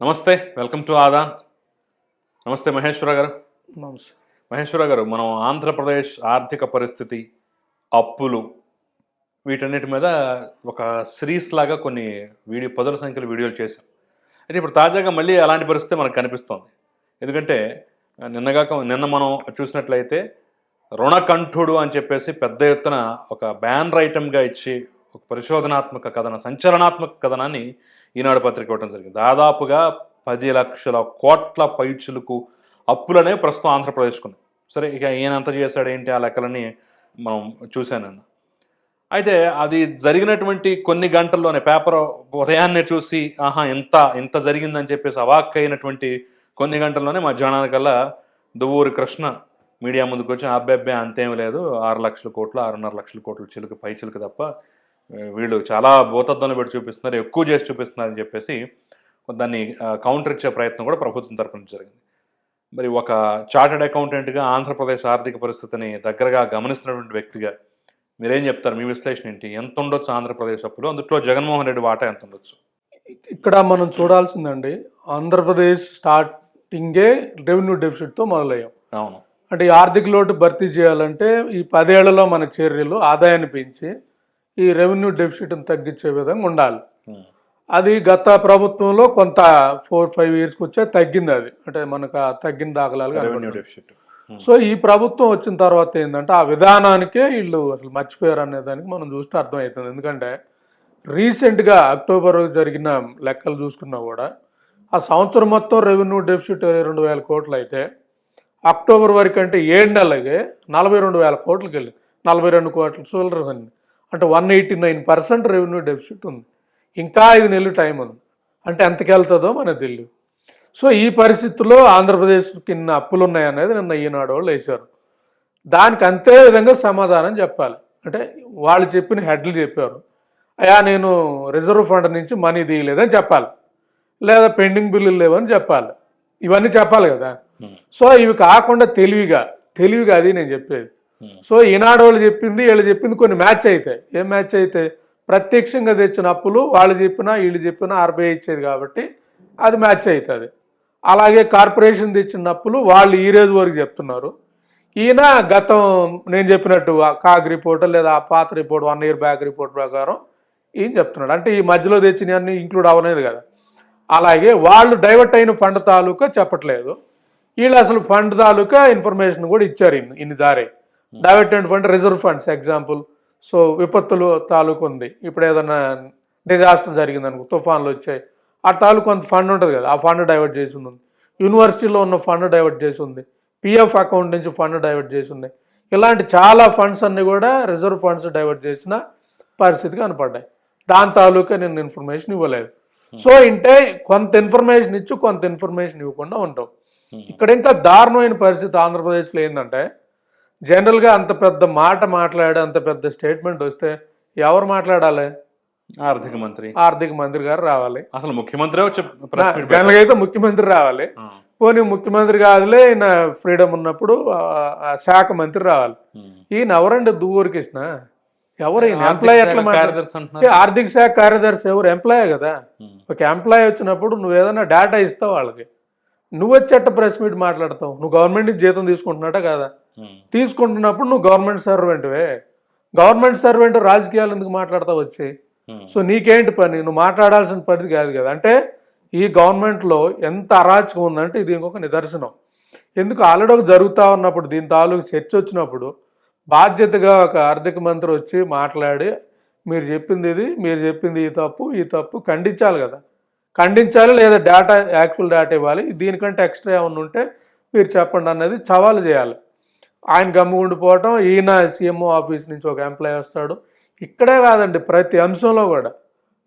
నమస్తే welcome to Aadan నమస్తే మహేశ్వర గారు. నమస్తే. మహేశ్వర గారు మనం ఆంధ్రప్రదేశ్ ఆర్థిక పరిస్థితి అప్పులు వీటన్నిటి మీద ఒక సిరీస్ లాగా కొన్ని వీడియో పదుల సంఖ్యలో వీడియోలు చేశాం. అయితే ఇప్పుడు తాజాగా మళ్ళీ అలాంటి పరిస్థితి మనకు కనిపిస్తోంది. ఎందుకంటే నిన్నగాక నిన్న మనం చూసినట్లయితే రుణకంఠుడు అని చెప్పేసి పెద్ద ఎత్తున ఒక బ్యానర్ ఐటమ్గా ఇచ్చి ఒక పరిశోధనాత్మక కథన సంచలనాత్మక కథనాన్ని ఈనాడు పత్రిక ఇవ్వడం జరిగింది. దాదాపుగా పది లక్షల కోట్ల పైచులకు అప్పులనే ప్రస్తుతం ఆంధ్రప్రదేశ్కున్నాయి సరే ఇక ఈయన ఎంత చేశాడు ఏంటి ఆ లెక్కలని మనం చూశానన్న అయితే అది జరిగినటువంటి కొన్ని గంటల్లోనే పేపర్ ఉదయాన్నే చూసి ఆహా ఇంత ఇంత జరిగిందని చెప్పేసి అవాక్ అయినటువంటి కొన్ని గంటల్లోనే మధ్యాహ్నానికల్లా దువ్వూరి కృష్ణ మీడియా ముందుకు వచ్చి అబ్బాయి అంతేం లేదు ఆరు లక్షల కోట్లు ఆరున్నర లక్షల కోట్లు చిలుక పై చిలుక తప్ప వీళ్ళు చాలా భూతత్వాన్ని పెట్టి చూపిస్తున్నారు ఎక్కువ చేసి చూపిస్తున్నారు అని చెప్పేసి దాన్ని కౌంటర్ ఇచ్చే ప్రయత్నం కూడా ప్రభుత్వం తరపు నుంచి జరిగింది. మరి ఒక చార్టెడ్ అకౌంటెంట్గా ఆంధ్రప్రదేశ్ ఆర్థిక పరిస్థితిని దగ్గరగా గమనిస్తున్నటువంటి వ్యక్తిగా మీరేం చెప్తారు? మీ విశ్లేషణ ఏంటి? ఎంత ఉండొచ్చు ఆంధ్రప్రదేశ్ అప్పులు? అందులో జగన్మోహన్ రెడ్డి వాటా ఎంత ఉండొచ్చు? ఇక్కడ మనం చూడాల్సిందండి ఆంధ్రప్రదేశ్ స్టార్టింగే రెవెన్యూ డెఫిసిట్తో మొదలయ్యాం. అవును. అంటే ఈ ఆర్థిక లోటు భర్తీ చేయాలంటే ఈ పదేళ్ళలో మన చర్యలు ఆదాయాన్ని పెంచి ఈ రెవెన్యూ డెఫిసిట్ని తగ్గించే విధంగా ఉండాలి ఉమ్. అది గత ప్రభుత్వంలో కొంత ఫోర్ ఫైవ్ ఇయర్స్కి వచ్చే తగ్గింది అది అంటే మనకు తగ్గిన దాఖలాలు రెవెన్యూ. డెఫిసిట్ ఉమ్. సో ఈ ప్రభుత్వం వచ్చిన తర్వాత ఏంటంటే ఆ విధానానికే వీళ్ళు అసలు మర్చిపోయారు అనే దానికి మనం చూస్తే అర్థమవుతుంది ఎందుకంటే రీసెంట్గా అక్టోబర్ జరిగిన లెక్కలు చూసుకున్నా కూడా ఆ సంవత్సరం మొత్తం రెవెన్యూ డెఫిసిట్ రెండు వేల కోట్లు అయితే అక్టోబర్ వరకు అంటే ఏడు నెలలకే నలభై రెండు వేల కోట్లకి వెళ్ళి నలభై రెండు కోట్ల ఉంది అంటే one eighty nine percent revenue deficit ఉంది. ఇంకా ఐదు నెలలు టైం ఉంది. అంటే ఎంతకి వెళ్తుందో మనకు తెలియదు సో ఈ పరిస్థితుల్లో ఆంధ్రప్రదేశ్ కింద అప్పులు ఉన్నాయనేది నిన్న ఈనాడు వాళ్ళు వేశారు. దానికి అంతే విధంగా సమాధానం చెప్పాలి. అంటే వాళ్ళు చెప్పిన హెడ్లు చెప్పారు. అయ్యా నేను రిజర్వ్ ఫండ్ నుంచి మనీ తీయలేదని చెప్పాలి. లేదా పెండింగ్ బిల్లులు లేవని చెప్పాలి. ఇవన్నీ చెప్పాలి కదా. సో ఇవి కాకుండా తెలివిగా తెలివిగా అది నేను చెప్పేది. Hmm. సో ఈనాడు వాళ్ళు చెప్పింది వీళ్ళు చెప్పింది కొన్ని మ్యాచ్ అవుతాయి ఏం మ్యాచ్ అయితే? ప్రత్యక్షంగా తెచ్చిన అప్పులు వాళ్ళు చెప్పినా వీళ్ళు చెప్పినా ఆర్బీఐ ఇచ్చేది కాబట్టి అది మ్యాచ్ అవుతుంది. అలాగే కార్పొరేషన్ తెచ్చిన అప్పులు వాళ్ళు ఈ రోజు వరకు చెప్తున్నారు. ఈయన గతం నేను చెప్పినట్టు కాగ్ రిపోర్ట్ లేదా ఆ పాత report one year back report ప్రకారం ఈయన చెప్తున్నాడు. అంటే ఈ మధ్యలో తెచ్చినవన్నీ ఇంక్లూడ్ అవ్వలేదు కదా. అలాగే వాళ్ళు డైవర్ట్ అయిన ఫండ్ తాలూకా చెప్పట్లేదు. వీళ్ళు అసలు ఫండ్ తాలూకా ఇన్ఫర్మేషన్ కూడా ఇచ్చారు ఇన్ని ఇన్ని దారే. డైవర్ట్ అయిన fund reserve funds example so విపత్తులు తాలూకు ఉంది. ఇప్పుడు ఏదైనా డిజాస్టర్ జరిగింది అనుకో తుఫాన్లు వచ్చాయి. ఆ తాలూకు కొంత ఫండ్ ఉంటుంది కదా ఆ ఫండ్ డైవర్ట్ చేసి ఉంది యూనివర్సిటీలో ఉన్న ఫండ్ డైవర్ట్ చేసి ఉంది పిఎఫ్ అకౌంట్ నుంచి ఫండ్ డైవర్ట్ చేసి ఉంది ఇలాంటి చాలా ఫండ్స్ అన్ని కూడా రిజర్వ్ ఫండ్స్ డైవర్ట్ చేసిన పరిస్థితి కనపడ్డాయి. దాని తాలూకా నేను ఇన్ఫర్మేషన్ ఇవ్వలేదు. సో ఇంటే కొంత ఇన్ఫర్మేషన్ ఇచ్చి కొంత ఇన్ఫర్మేషన్ ఇవ్వకుండా ఉంటాం. ఇక్కడ ఇంకా దారుణమైన పరిస్థితి ఆంధ్రప్రదేశ్లో ఏంటంటే జనరల్గా అంత పెద్ద మాట మాట్లాడి అంత పెద్ద స్టేట్మెంట్ వస్తే ఎవరు మాట్లాడాలి? ఆర్థిక మంత్రి. ఆర్థిక మంత్రి గారు రావాలి. అసలు ముఖ్యమంత్రి. జనరల్గా అయితే ముఖ్యమంత్రి రావాలి. పోనీ ముఖ్యమంత్రి కాదులే ఈయన ఫ్రీడమ్ ఉన్నప్పుడు శాఖ మంత్రి రావాలి. ఈయన ఎవరండి దువ్వూరు కృష్ణ ఎవరు ఈయన ఆర్థిక ఎంప్లాయ్ శాఖ ఎట్లా ఆర్థిక శాఖ కార్యదర్శి ఎవరు? ఎంప్లాయ్ కదా. ఒక ఎంప్లాయ్ వచ్చినప్పుడు నువ్వు ఏదైనా డేటా ఇస్తావు వాళ్ళకి. నువ్వు వచ్చేట ప్రెస్ మీట్ మాట్లాడతావు. నువ్వు గవర్నమెంట్ నుంచి జీతం తీసుకుంటున్నాటా కదా. తీసుకుంటున్నప్పుడు నువ్వు గవర్నమెంట్ సర్వెంట్వే. గవర్నమెంట్ సర్వెంట్ రాజకీయాలు ఎందుకు మాట్లాడతావు వచ్చి? ఉమ్. సో నీకేంటి పని? నువ్వు మాట్లాడాల్సిన పని కాదు కదా. అంటే ఈ గవర్నమెంట్లో ఎంత అరాచకం ఉందంటే ఇది ఇంకొక నిదర్శనం. ఎందుకు ఆల్రెడీ ఒక జరుగుతూ ఉన్నప్పుడు దీని తాలూకు చర్చ వచ్చినప్పుడు బాధ్యతగా ఒక ఆర్థిక మంత్రి వచ్చి మాట్లాడి మీరు చెప్పింది ఇది మీరు చెప్పింది ఈ తప్పు ఈ తప్పు ఖండించాలి కదా. ఖండించాలి లేదా డేటా యాక్చువల్ డేటా ఇవ్వాలి. దీనికంటే ఎక్స్ట్రా ఏమైనా ఉంటే మీరు చెప్పండి అన్నది సవాలు చేయాలి. ఆయన గమ్ముగుండిపోవటం ఈయన సీఎంఓ ఆఫీస్ నుంచి ఒక ఎంప్లాయ్ వస్తాడు. ఇక్కడే కాదండి ప్రతి అంశంలో కూడా.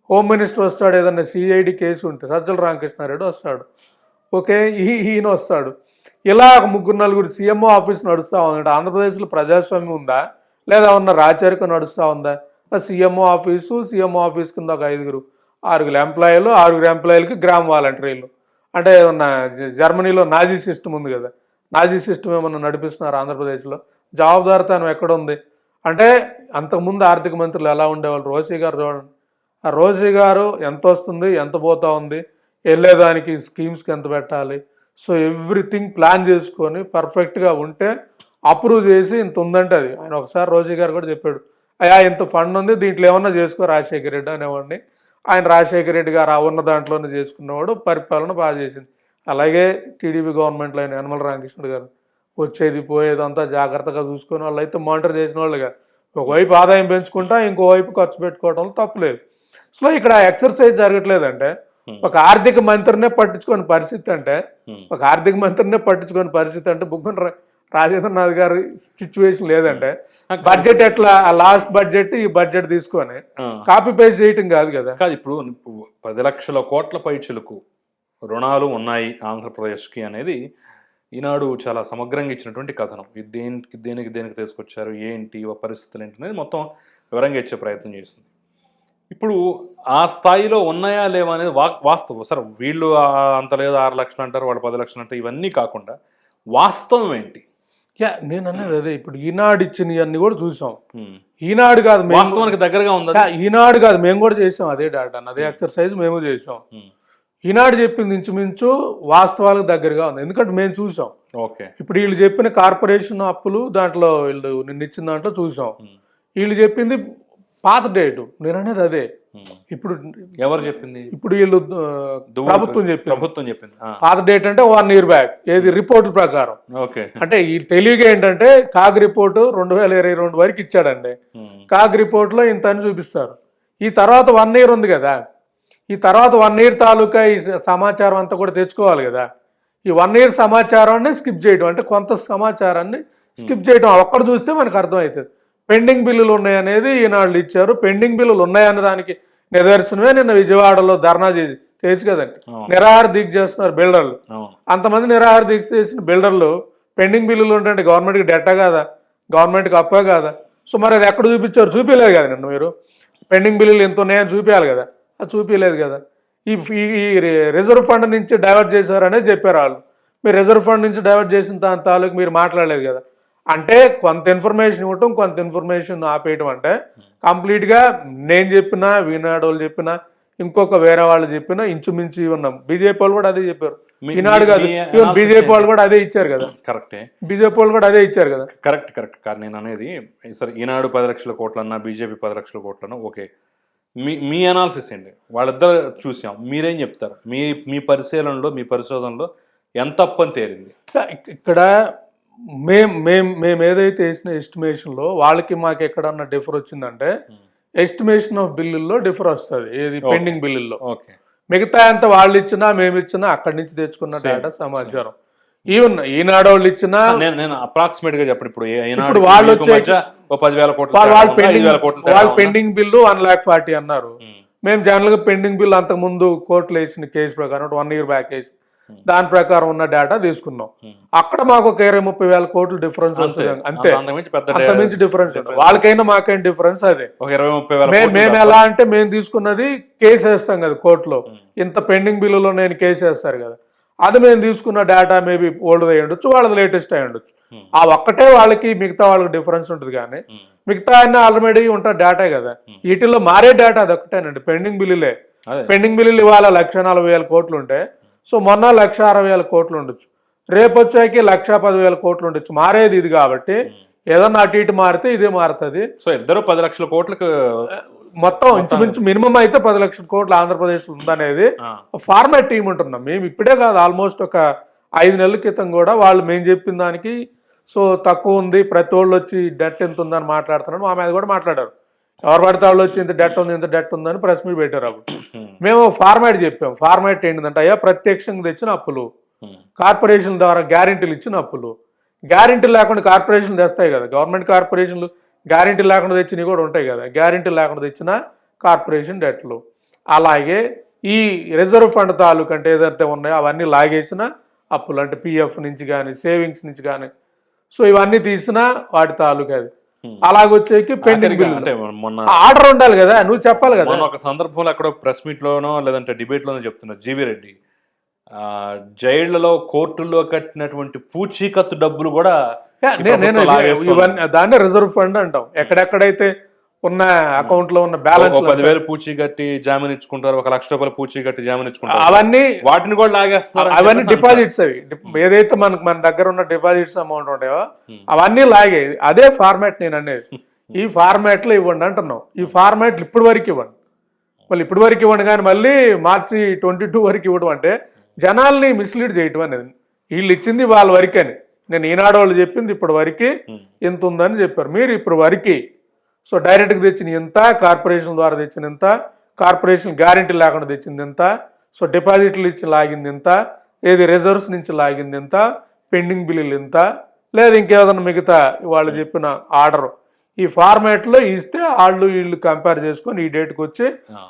హోమ్ మినిస్టర్ వస్తాడు ఏదన్నా సిఐడి కేసు ఉంటే సజ్జల రామకృష్ణారెడ్డి వస్తాడు. ఓకే ఈ ఈయన వస్తాడు. ఇలా ఒక ముగ్గురు నలుగురు సీఎంఓ ఆఫీస్ నడుస్తూ ఉందంటే ఆంధ్రప్రదేశ్లో ప్రజాస్వామ్యం ఉందా? లేదా ఉన్న రాచరికం నడుస్తూ ఉందా? సీఎంఓ ఆఫీసు సీఎంఓ ఆఫీస్ కింద ఒక ఐదుగురు ఆరుగురు ఎంప్లాయీలు ఆరుగురు ఎంప్లాయీలకి గ్రామ వాలంటీర్లు. అంటే ఏమన్నా జర్మనీలో నాజీ సిస్టమ్ ఉంది కదా. నాజీ సిస్టమ్ ఏమన్నా నడిపిస్తున్నారు ఆంధ్రప్రదేశ్లో? జవాబుదారితనం ఎక్కడ ఉంది అంటే అంతకుముందు ఆర్థిక మంత్రులు ఎలా ఉండేవాళ్ళు? రోసీ గారు చూడండి. ఆ రోసీ గారు ఎంత వస్తుంది ఎంత పోతా ఉంది వెళ్ళేదానికి స్కీమ్స్కి ఎంత పెట్టాలి? సో ఎవ్రీథింగ్ ప్లాన్ చేసుకొని పర్ఫెక్ట్గా ఉంటే అప్రూవ్ చేసి ఇంత ఉందంటే అది. ఆయన ఒకసారి రోజీ గారు కూడా చెప్పాడు అయ్యా ఇంత ఫండ్ ఉంది దీంట్లో ఏమన్నా చేసుకో రాజశేఖర రెడ్డి అనేవాడిని. ఆయన రాజశేఖర రెడ్డి గారు ఆ ఉన్న దాంట్లోనే చేసుకున్నవాడు పరిపాలన బాగా చేసింది. అలాగే టీడీపీ గవర్నమెంట్లో ఆయన యనమల రామకృష్ణుడు గారు వచ్చేది పోయేది అంతా జాగ్రత్తగా చూసుకుని వాళ్ళు అయితే మానిటర్ చేసిన వాళ్ళుగా. ఒకవైపు ఆదాయం పెంచుకుంటా ఇంకోవైపు ఖర్చు పెట్టుకోవడంలో తప్పులేదు సో ఇక్కడ ఎక్సర్సైజ్ జరగట్లేదంటే ఒక ఆర్థిక మంత్రినే పట్టించుకునే పరిస్థితి అంటే ఒక ఆర్థిక మంత్రినే పట్టించుకునే పరిస్థితి అంటే బుగ్గన రాజేంద్రనాథ్ గారి సిచ్యువేషన్ లేదంటే బడ్జెట్ ఎట్లా లాస్ట్ బడ్జెట్ ఈ బడ్జెట్ తీసుకొని. కాపీ పేస్ట్ చేయటం కాదు కదా. కాదు ఇప్పుడు పది లక్షల కోట్ల పైచులకు రుణాలు ఉన్నాయి ఆంధ్రప్రదేశ్కి అనేది ఈనాడు చాలా సమగ్రంగా ఇచ్చినటువంటి కథనం. ఇది దేనికి దేనికి దేనికి తీసుకొచ్చారు? ఏంటి? పరిస్థితులు ఏంటి అనేది మొత్తం వివరంగా ఇచ్చే ప్రయత్నం చేసింది. ఇప్పుడు ఆ స్థాయిలో ఉన్నాయా లేవా అనేది వా వాస్తవం. సరే వీళ్ళు అంత లేదు ఆరు లక్షలు అంటారు వాళ్ళు పది లక్షలు అంటారు ఇవన్నీ కాకుండా వాస్తవం ఏంటి? యా నేను అనేది అదే. ఇప్పుడు ఈనాడు ఇచ్చినవన్నీ కూడా చూసాం. ఈనాడు కాదు వాస్తవానికి దగ్గరగా ఉందా? ఈనాడు కాదు. మేము కూడా చేసాం. అదే డాటా అదే ఎక్సర్సైజ్ మేము చేసాం. ఈనాడు చెప్పింది ఇంచుమించు వాస్తవాలకు దగ్గరగా ఉంది. ఎందుకంటే మేము చూసాం. ఓకే. ఇప్పుడు వీళ్ళు చెప్పిన కార్పొరేషన్ అప్పులు దాంట్లో వీళ్ళు నిన్న ఇచ్చిన దాంట్లో చూసాం. వీళ్ళు చెప్పింది పాత డేటు. నేను అనేది అదే. ఇప్పుడు ఎవరు చెప్పింది? ఇప్పుడు వీళ్ళు ప్రభుత్వం చెప్పింది. ప్రభుత్వం చెప్పింది. పాత డేట్ అంటే వన్ ఇయర్ బ్యాక్ ఏది? రిపోర్ట్ ప్రకారం. ఓకే. అంటే ఈ తెలివిగా ఏంటంటే కాగ్ రిపోర్టు రెండు వేల ఇరవై రెండు వరకు ఇచ్చాడండి. కాగ్ రిపోర్ట్లో ఇంత అని చూపిస్తారు. ఈ తర్వాత వన్ ఇయర్ ఉంది కదా. ఈ తర్వాత వన్ ఇయర్ తాలూకా ఈ సమాచారం అంతా కూడా తెచ్చుకోవాలి కదా. ఈ వన్ ఇయర్ సమాచారాన్ని స్కిప్ చేయడం అంటే కొంత సమాచారాన్ని స్కిప్ చేయడం ఒక్కడ చూస్తే మనకు అర్థమవుతుంది. పెండింగ్ బిల్లులు ఉన్నాయనేది ఈనాళ్ళు ఇచ్చారు. పెండింగ్ బిల్లులు ఉన్నాయన్న దానికి నిదర్శనమే నిన్న విజయవాడలో ధర్నా చేసి చేసి కదండి. నిరాహార దీక్ష చేస్తున్నారు బిల్డర్లు. అంతమంది నిరాహార దీక్ష చేసిన బిల్డర్లు పెండింగ్ బిల్లులు ఉంటే గవర్నమెంట్కి డెట్టా కాదా? గవర్నమెంట్కి అప్పే కాదా? సో మరి అది ఎక్కడ చూపించారు? చూపించలేదు కదా నిన్న మీరు. పెండింగ్ బిల్లులు ఎంత ఉన్నాయని చూపించాలి కదా. అది చూపించలేదు కదా. ఈ ఈ- రిజర్వ్ ఫండ్ నుంచి డైవర్ట్ చేశారనే చెప్పారు వాళ్ళు. మీరు రిజర్వ్ ఫండ్ నుంచి డైవర్ట్ చేసిన దాని తాలూకు మీరు మాట్లాడలేదు కదా. అంటే కొంత ఇన్ఫర్మేషన్ ఇవ్వటం కొంత ఇన్ఫర్మేషన్ ఆపేయటం అంటే కంప్లీట్గా నేను చెప్పినా వీనాడు వాళ్ళు చెప్పినా ఇంకొక వేరే వాళ్ళు చెప్పినా ఇంచుమించు ఉన్నాం బీజేపీ వాళ్ళు కూడా అదే చెప్పారు. ఈనాడు కాదు. బీజేపీ వాళ్ళు? కూడా అదే ఇచ్చారు కదా. కరెక్టే. బీజేపీ వాళ్ళు కూడా అదే ఇచ్చారు కదా. Correct correct. కాదు నేను అనేది సరే ఈనాడు పది లక్షల కోట్లన్నా బీజేపీ పది లక్షల కోట్లన్నా ఓకే. మీ మీ అనాలిసిస్ ఏంటి? వాళ్ళిద్దరు చూసాం. మీరేం చెప్తారు? మీ మీ పరిశీలనలో మీ పరిశోధనలో ఎంత తేలింది? ఇక్- ఇక్కడ మేం మేం మేము ఏదైతే వేసిన ఎస్టిమేషన్లో వాళ్ళకి మాకు ఎక్కడన్నా డిఫర్ వచ్చిందంటే ఎస్టిమేషన్ ఆఫ్ బిల్లుల్లో డిఫర్ వస్తుంది. ఏది. పెండింగ్ బిల్లుల్లో ఓకే. మిగతా అంత వాళ్ళు ఇచ్చినా మేము ఇచ్చినా అక్కడి నుంచి తెచ్చుకున్న. డేటా సమాచారం. ఈవెన్ ఈనాడు వాళ్ళు ఇచ్చినా నేను నేను అప్రాక్సిమేట్గా చెప్పండి ఇప్పుడు ఈనాడు వాళ్ళు మీకు ఓ పదివేల కోట్ల వాళ్ళు పెండింగ్ వాళ్ళు? Pending bill one lakh forty అన్నారు. మేము జనరల్గా పెండింగ్ బిల్ అంతకుముందు కోర్టులో వేసిన కేసు ప్రకారం వన్ ఇయర్ బ్యాక్ వేసి దాని ప్రకారం ఉన్న డేటా తీసుకున్నాం. అక్కడ మాకు ఒక ఇరవై ముప్పై వేల కోట్లు డిఫరెన్స్ అంతే. వస్తుంది. అంతే అంతకుమించి పెద్ద అంత మించి డిఫరెన్స్ వాళ్ళకైనా మాకైనా డిఫరెన్స్ అదే. మేము. ఎలా అంటే మేము తీసుకున్నది కేసు వేస్తాం కదా కోర్టులో. ఇంత పెండింగ్ బిల్లులో నేను కేసు వేస్తారు కదా. అది మేము తీసుకున్న డేటా మేబీ ఓల్డ్ అయి ఉండొచ్చు వాళ్ళది లేటెస్ట్ అయి ఉండొచ్చు ఉమ్. ఆ ఒక్కటే వాళ్ళకి మిగతా వాళ్ళకి డిఫరెన్స్ ఉంటుంది కానీ ఉమ్, మిగతా అన్ని ఆల్రెడీ ఉంటా డేటా కదా. వీటిల్లో మారే డేటా అది ఒకటేనండి పెండింగ్ బిల్లులే పెండింగ్ బిల్లులు ఇవాళ లక్ష నలభై వేల కోట్లు ఉంటే సో మొన్న లక్ష అరవై వేల కోట్లు ఉండొచ్చు. రేపు వచ్చాకి లక్ష పదివేల కోట్లు ఉండొచ్చు. మారేది ఇది కాబట్టి ఏదన్నా అటు ఇటు మారితే ఇదే మారుతుంది. సో ఇద్దరు పది లక్షల కోట్లకు మొత్తం ఇంచుమించు మినిమం అయితే పది లక్షల కోట్లు ఆంధ్రప్రదేశ్ ఉందనేది ఫార్మాట్ టీం ఉంటున్నాం. మేము ఇప్పుడే కాదు ఆల్మోస్ట్ ఒక ఐదు నెలల క్రితం కూడా వాళ్ళు మేము చెప్పిన దానికి సో తక్కువ ఉంది ప్రతి వాళ్ళు వచ్చి డెట్ ఎంత ఉందని మాట్లాడుతున్నాడు. మా మీద కూడా మాట్లాడారు. ఎవరు పడితే వాళ్ళు వచ్చి ఇంత డెట్ ఉంది ఇంత డెట్ ఉందని ప్రెస్ మీట్ పెట్టారు అప్పుడు. మేము ఫార్మాట్ చెప్పాం. ఫార్మాట్ ఏంటంటే అయ్యా ప్రత్యక్షంగా తెచ్చిన అప్పులు. కార్పొరేషన్ ద్వారా గ్యారెంటీలు ఇచ్చిన అప్పులు. గ్యారెంటీలు లేకుండా కార్పొరేషన్లు తెస్తాయి కదా. గవర్నమెంట్ కార్పొరేషన్లు గ్యారెంటీ లేకుండా తెచ్చినవి కూడా ఉంటాయి కదా. గ్యారెంటీ లేకుండా తెచ్చిన కార్పొరేషన్ డెట్లు. అలాగే ఈ రిజర్వ్ ఫండ్ తాలూకు అంటే ఏదైతే ఉన్నాయో అవన్నీ లాగేసిన అప్పులు అంటే పిఎఫ్ నుంచి కానీ సేవింగ్స్ నుంచి కానీ సో ఇవన్నీ తీసిన వాటి తాలూకు అది. అలాగొచ్చేకి పెండింగ్ అంటే మొన్న ఆర్డర్ ఉండాలి కదా నువ్వు చెప్పాలి కదా. ఒక సందర్భంలో ఎక్కడో ప్రెస్ మీట్ లోనో లేదంటే డిబేట్ లోనో చెప్తున్నారు జీవి రెడ్డి. ఆ, జైళ్ళలో కోర్టుల్లో కట్టినటువంటి పూచీకత్తు డబ్బులు కూడా నేను. ఇవన్నీ దాన్ని రిజర్వ్ ఫండ్ అంటాం. ఎక్కడెక్కడైతే ఉన్న అకౌంట్లో ఉన్న బ్యాలెన్స్ పదివేలు పూచి కట్టి జామీన్ ఇచ్చుకుంటారు ఒక లక్ష రూపాయలు పూచి కట్టి జామీన్ ఇచ్చుకుంటారు. అవన్నీ వాటిని కూడా లాగేస్తున్నారు అని అవన్నీ డిపాజిట్స్ అవి. డిప్- ఏదైతే మనకు మన దగ్గర ఉన్న డిపాజిట్స్ అమౌంట్ ఉంటాయో Hmm. అవన్నీ లాగేది అదే ఫార్మాట్ నేను అనేది. ఈ ఫార్మాట్లో ఇవ్వండి అంటున్నాం. ఈ ఫార్మాట్ ఇప్పటి వరకు ఇవ్వండి. మళ్ళీ ఇప్పటి వరకు ఇవ్వండి కానీ మళ్ళీ మార్చి ట్వంటీ టూ వరకు ఇవ్వడం అంటే జనాల్ని మిస్లీడ్ చేయటం అనేది. వీళ్ళు ఇచ్చింది వాళ్ళ వరకని నేను ఈనాడు వాళ్ళు చెప్పింది ఇప్పటి వరకు. ఎంత ఉందని చెప్పారు. మీరు ఇప్పుడు వరకు. సో డైరెక్ట్గా తెచ్చిన ఎంత కార్పొరేషన్ ద్వారా తెచ్చిన ఎంత కార్పొరేషన్ గ్యారెంటీ లేకుండా తెచ్చింది ఎంత సో డిపాజిట్లు ఇచ్చి లాగింది ఎంత ఏది రిజర్వ్స్ నుంచి లాగింది ఎంత పెండింగ్ బిల్లులు ఎంత లేదా ఇంకేదైనా మిగతా వాళ్ళు చెప్పిన ఆర్డర్. ఈ ఫార్మాట్లో ఇస్తే వాళ్ళు వీళ్ళు కంపేర్ చేసుకొని ఈ డేట్కి వచ్చి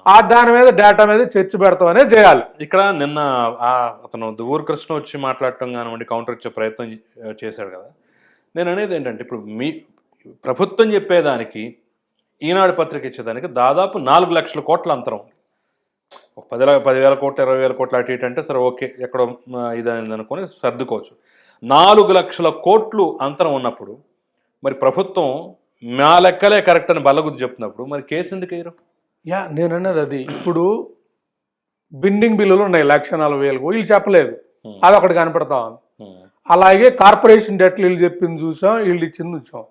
ఆ. దాని మీద డేటా మీద చర్చ పెడతామనే చేయాలి. ఇక్కడ నిన్న ఆ అతను దువ్వూరు కృష్ణ వచ్చి మాట్లాడటం కానివ్వండి కౌంటర్ ఇచ్చే ప్రయత్నం చే- చేశాడు కదా. నేను అనేది ఏంటంటే ఇప్పుడు మీ ప్రభుత్వం చెప్పేదానికి ఈనాడు పత్రిక ఇచ్చేదానికి దాదాపు నాలుగు లక్షల కోట్ల అంతరం ఉంది. ఒక పది పదివేల కోట్లు ఇరవై వేల కోట్లు అటు ఇటు అంటే సరే ఓకే ఎక్కడో ఇదైంది అనుకొని సర్దుకోవచ్చు. నాలుగు లక్షల కోట్లు అంతరం ఉన్నప్పుడు మరి ప్రభుత్వం మా లెక్కలే కరెక్ట్ అని బల్లగుద్ది చెప్తున్నప్పుడు మరి కేసు ఎందుకు వేయరు? యా నేను అన్నది అది. ఇప్పుడు బిండింగ్ బిల్లులు ఉన్నాయి లక్ష నలభై వేలకు. వీళ్ళు చెప్పలేదు. అది ఒకటి కనపడతా ఉంది. అలాగే కార్పొరేషన్ డెట్ వీళ్ళు చెప్పింది చూసాం వీళ్ళు ఇచ్చింది చూసాం.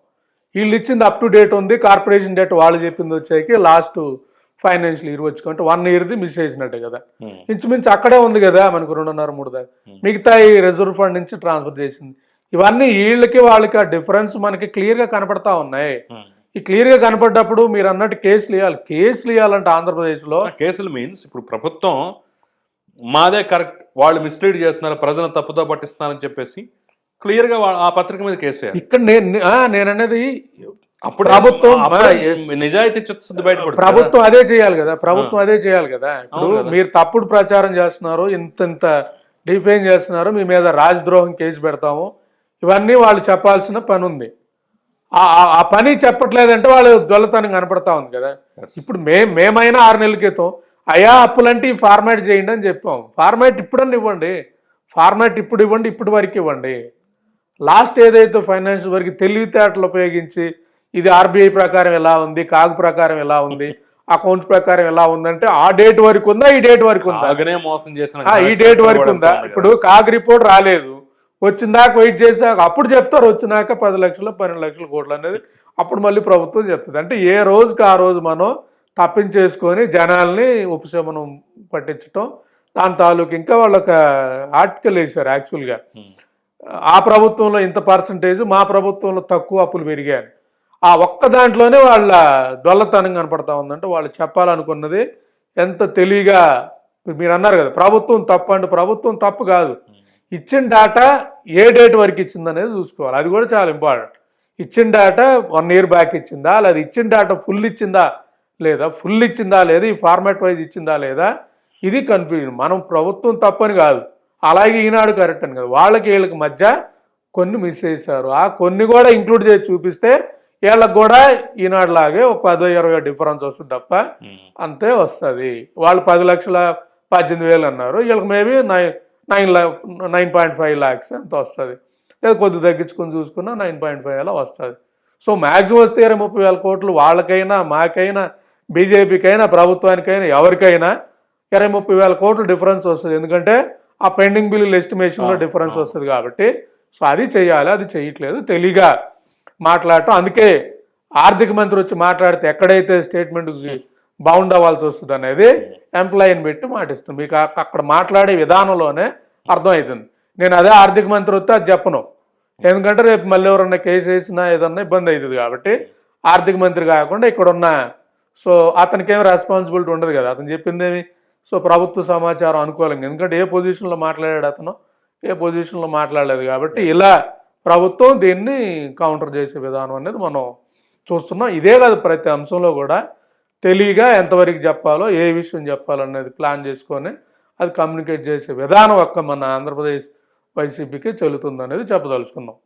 వీళ్ళు ఇచ్చింది అప్ టు డేట్ ఉంది కార్పొరేషన్ డెట్ వాళ్ళు చెప్పింది వచ్చాక లాస్ట్ ఫైనాన్షియల్ ఇయర్ వచ్చుకుంటే వన్ ఇయర్ది మిస్ చేసినట్టే కదా. ఇంచుమించు అక్కడే ఉంది కదా మనకు రెండున్నర మూడు దాకా మిగతా ఈ రిజర్వ్ ఫండ్ నుంచి ట్రాన్స్ఫర్ చేసింది. ఇవన్నీ వీళ్ళకి వాళ్ళకి ఆ డిఫరెన్స్ మనకి క్లియర్గా కనపడతా ఉన్నాయి ఉమ్. ఈ క్లియర్గా కనపడ్డప్పుడు మీరు అన్నట్టు కేసులు ఇవ్వాలి కేసులు ఇవ్వాలంటే ఆంధ్రప్రదేశ్లో కేసులు మీన్స్ ఇప్పుడు ప్రభుత్వం మాదే కరెక్ట్ వాళ్ళు మిస్లీడ్ చేస్తున్నారు ప్రజలను తప్పుదో పట్టిస్తున్నారని చెప్పేసి క్లియర్గా ఆ పత్రిక మీద కేసు. ఇక్కడ నేను ఆ, నేను అనేది అప్పుడు ప్రభుత్వం. నిజాయితీ చిత్తశుద్ధి బయటపడుతుంది ప్రభుత్వం అదే చేయాలి కదా ప్రభుత్వం అదే చేయాలి కదా ఇప్పుడు. మీరు తప్పుడు ప్రచారం చేస్తున్నారు ఇంత ఇంత డిఫైన్ చేస్తున్నారు మీ మీద రాజద్రోహం కేసు పెడతాము ఇవన్నీ వాళ్ళు చెప్పాల్సిన పని ఉంది ఆ- పని చెప్పట్లేదంటే వాళ్ళు దొల్లతనం కనపడతా ఉంది కదా. ఇప్పుడు మే మేమైనా ఆరు నెలల క్రితం అయా అప్పులంటే ఈ ఫార్మాట్ చేయండి అని చెప్పాం. ఫార్మాట్ ఇప్పుడన్నా ఇవ్వండి. ఫార్మాట్ ఇప్పుడు ఇవ్వండి ఇప్పుడు వరకు ఇవ్వండి. లాస్ట్ ఏదైతే ఫైనాన్షియల్ వరకు తెలివితేటలు ఉపయోగించి ఇది ఆర్బీఐ ప్రకారం ఎలా ఉంది కాగ్ ప్రకారం ఎలా ఉంది అకౌంట్స్ ప్రకారం ఎలా ఉందంటే ఆ డేట్ వరకు ఉందా ఈ డేట్ వరకు ఉందా? మోసం చేసిన ఈ డేట్ వరకు ఉందా? ఇప్పుడు కాగ్ రిపోర్ట్ రాలేదు. వచ్చిందాక వెయిట్ చేసాక అప్పుడు చెప్తారు వచ్చినాక పది లక్షలు పన్నెండు లక్షల కోట్లు అనేది అప్పుడు మళ్ళీ ప్రభుత్వం చెప్తుంది. అంటే ఏ రోజుకి ఆ రోజు మనం తప్పించేసుకొని జనాల్ని ఉపశమనం పట్టించటం దాని తాలూకు ఇంకా వాళ్ళు ఒక ఆర్టికల్ వేశారు యాక్చువల్గా ఉమ్. ఆ ప్రభుత్వంలో ఇంత పర్సంటేజ్ మా ప్రభుత్వంలో తక్కువ అప్పులు పెరిగాయి ఆ ఒక్క దాంట్లోనే వాళ్ళ దొల్లతనం కనపడతా ఉందంటే వాళ్ళు చెప్పాలనుకున్నది ఎంత తెలివిగా మీరు అన్నారు కదా ప్రభుత్వం తప్పు అంటే ప్రభుత్వం తప్పు కాదు. ఇచ్చిన డేటా ఏ డేట్ వరకు ఇచ్చింది అనేది చూసుకోవాలి. అది కూడా చాలా ఇంపార్టెంట్. ఇచ్చిన డేటా వన్ ఇయర్ బ్యాక్ ఇచ్చిందా? లేదా ఇచ్చిన డేటా ఫుల్ ఇచ్చిందా? లేదా ఫుల్ ఇచ్చిందా? లేదా ఈ ఫార్మాట్ వైజ్ ఇచ్చిందా? లేదా? ఇది కన్ఫ్యూజన్ మనం ప్రభుత్వం తప్పని కాదు. అలాగే ఈనాడు కరెక్ట్ అని కాదు. వాళ్ళకి వీళ్ళకి మధ్య కొన్ని మిస్ చేశారు. ఆ కొన్ని కూడా ఇంక్లూడ్ చేసి చూపిస్తే వీళ్ళకి కూడా ఈనాడు లాగే ఒక పదో ఇరవై డిఫరెన్స్ వస్తుంది తప్ప. అంతే వస్తుంది. వాళ్ళు పది లక్షల పద్దెనిమిది వేలు అన్నారు. వీళ్ళకి maybe nine nine nine point five lakhs అంత వస్తుంది. లేదా కొద్ది తగ్గించుకొని చూసుకున్నా నైన్ పాయింట్ ఫైవ్ అలా వస్తుంది. సో మ్యాక్సిమం వస్తే ఇరవై ముప్పై వేల కోట్లు వాళ్ళకైనా మాకైనా బీజేపీకైనా ప్రభుత్వానికైనా ఎవరికైనా ఇరవై ముప్పై వేల కోట్లు డిఫరెన్స్ వస్తుంది. ఎందుకంటే ఆ పెండింగ్ బిల్లుల ఎస్టిమేషన్లో డిఫరెన్స్. వస్తుంది కాబట్టి. సో అది చేయాలి అది చేయట్లేదు. తెలివిగా మాట్లాడటం. అందుకే ఆర్థిక మంత్రి వచ్చి మాట్లాడితే ఎక్కడైతే స్టేట్మెంట్ బౌండ్ అవ్వాల్సి వస్తుంది అనేది ఎంప్లాయీని పెట్టి మాటిస్తుంది. మీకు అక్కడ మాట్లాడే విధానంలోనే అర్థమవుతుంది. నేను అదే ఆర్థిక మంత్రి వస్తే అది చెప్పను. ఎందుకంటే రేపు మళ్ళీ ఎవరన్నా కేసు వేసినా ఏదన్నా ఇబ్బంది అవుతుంది కాబట్టి ఆర్థిక మంత్రి కాకుండా ఇక్కడ ఉన్న సో అతనికి ఏం రెస్పాన్సిబిలిటీ ఉండదు కదా. అతను చెప్పింది ఏమి? సో ప్రభుత్వ సమాచారం అనుకూలంగా. ఎందుకంటే ఏ పొజిషన్లో మాట్లాడాడు అతను? ఏ పొజిషన్లో మాట్లాడలేదు కాబట్టి ఇలా ప్రభుత్వం దీన్ని కౌంటర్ చేసే విధానం అనేది మనం చూస్తున్నాం. ఇదే కాదు ప్రతి అంశంలో కూడా తెలివిగా ఎంతవరకు చెప్పాలో ఏ విషయం చెప్పాలో అనేది ప్లాన్ చేసుకొని అది కమ్యూనికేట్ చేసే విధానం ఒక్క మన ఆంధ్రప్రదేశ్ వైసీపీకి చెల్లుతుంది అనేది చెప్పదలుచుకున్నాం.